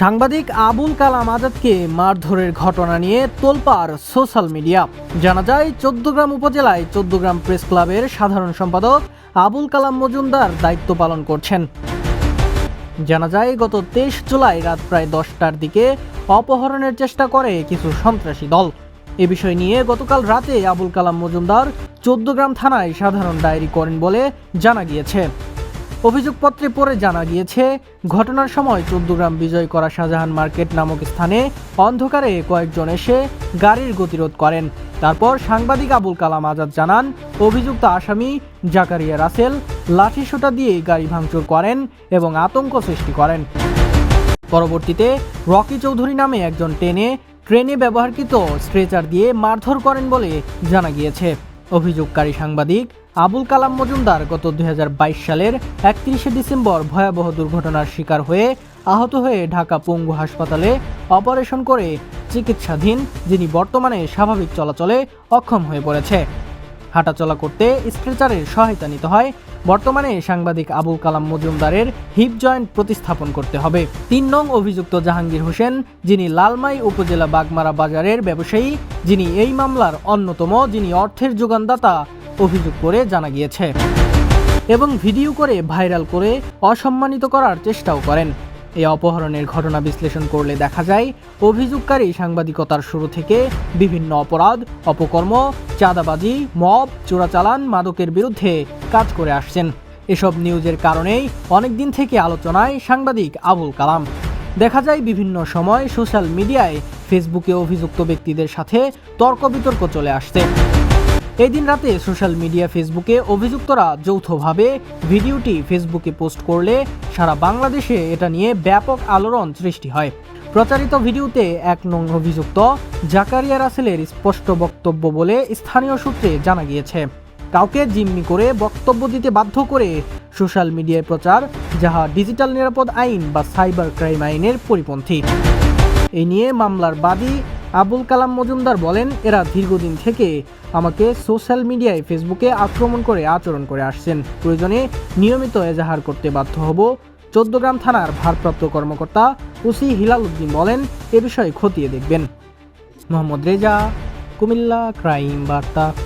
সাংবাদিক আবুল কালাম আজাদকে মারধরের ঘটনা নিয়ে তোলপাড় সোশ্যাল মিডিয়া। জানা যায়, চোদ্দগ্রাম উপজেলায় চোদ্দগ্রাম প্রেস ক্লাবের সাধারণ সম্পাদক আবুল কালাম মজুমদার দায়িত্ব পালন করছেন। জানা যায়, গত তেইশ জুলাই রাত প্রায় দশটার দিকে অপহরণের চেষ্টা করে কিছু সন্ত্রাসী দল। এ বিষয় নিয়ে গতকাল রাতে আবুল কালাম মজুমদার চোদ্দগ্রাম থানায় সাধারণ ডায়েরি করেন বলে জানা গিয়েছে। অভিযোগপত্রে পড়ে জানা গিয়েছে, ঘটনার সময় চৌদ্দগ্রাম বিজয় করা শাহজাহান মার্কেট নামক স্থানে অন্ধকারে কয়েকজন এসে গাড়ির গতিরোধ করেন। তারপর সাংবাদিক আবুল কালাম আজাদ জানান, অভিযুক্ত আসামি জাকারিয়া রাসেল লাঠিসোঁটা দিয়ে গাড়ি ভাঙচুর করেন এবং আতঙ্ক সৃষ্টি করেন। পরবর্তীতে রকি চৌধুরী নামে একজন টেনে, ট্রেনে ব্যবহারকৃত স্ট্রেচার দিয়ে মারধর করেন বলে জানা গিয়েছে। অভিযোগকারী সাংবাদিক আবুল কালাম মজুমদার গত দুই হাজার বাইশ সালের একত্রিশে ডিসেম্বর ভয়াবহ দুর্ঘটনার শিকার হয়ে আহত হয়ে ঢাকা পঙ্গু হাসপাতালে অপারেশন করে চিকিৎসাধীন, যিনি বর্তমানে স্বাভাবিক চলাচলে অক্ষম হয়ে পড়েছে। হাঁটাচলা করতে স্ট্রেচারের সহায়তা নিতে হয়। বর্তমানে সাংবাদিক আবুল কালাম মজুমদারের হিপ জয়েন্ট প্রতিস্থাপন করতে হবে। তিন নং অভিযুক্ত জাহাঙ্গীর হোসেন, যিনি লালমাই উপজেলা বাগমারা বাজারের ব্যবসায়ী, যিনি এই মামলার অন্যতম, যিনি অর্থের যোগানদাতা অভিযোগ করে জানা গিয়েছে। এবং ভিডিও করে ভাইরাল করে অসম্মানিত করার চেষ্টাও করেন। এই অপহরণের ঘটনা বিশ্লেষণ করলে দেখা যায়, অভিযোগকারী সাংবাদিকতার শুরু থেকে বিভিন্ন অপরাধ, অপকর্ম, চাঁদাবাজি, মব, চোরাচালান মাদকের বিরুদ্ধে কাজ করে আসছেন। এসব নিউজের কারণেই অনেকদিন থেকে আলোচনায় সাংবাদিক আবুল কালাম। দেখা যায় বিভিন্ন সময় সোশ্যাল মিডিয়ায় ফেসবুকে অভিযুক্ত ব্যক্তিদের সাথে তর্ক বিতর্ক চলে আসছে। এই দিন রাতে সোশ্যাল মিডিয়া ফেসবুকে অভিযুক্তরা যৌথভাবে ভিডিওটি ফেসবুকে পোস্ট করলে সারা বাংলাদেশে এটা নিয়ে ব্যাপক আলোড়ন সৃষ্টি হয়। প্রচারিত ভিডিওতে এক নং অভিযুক্ত জাকারিয়া রাসেলের স্পষ্ট বক্তব্য বলে স্থানীয় সূত্রে জানা গিয়েছে। কাউকে জিম্মি করে বক্তব্য দিতে বাধ্য করে সোশ্যাল মিডিয়ায় প্রচার, যাহা ডিজিটাল নিরাপদ আইন বা সাইবার ক্রাইম আইনের পরিপন্থী। এই নিয়ে মামলার বাদী আবুল কালাম মজুমদার বলেন, এরা দীর্ঘদিন থেকে আমাকে সোশ্যাল মিডিয়ায় ফেসবুকে আক্রমণ করে আচরণ করে আসছেন। প্রয়োজনে নিয়মিত এজাহার করতে বাধ্য হব। চোদ্দগ্রাম থানার ভারপ্রাপ্ত কর্মকর্তা উসি হিলাল উদ্দিন বলেন, এ বিষয়ে খতিয়ে দেখবেন। মোহাম্মদ রেজা, কুমিল্লা, ক্রাইম বার্তা।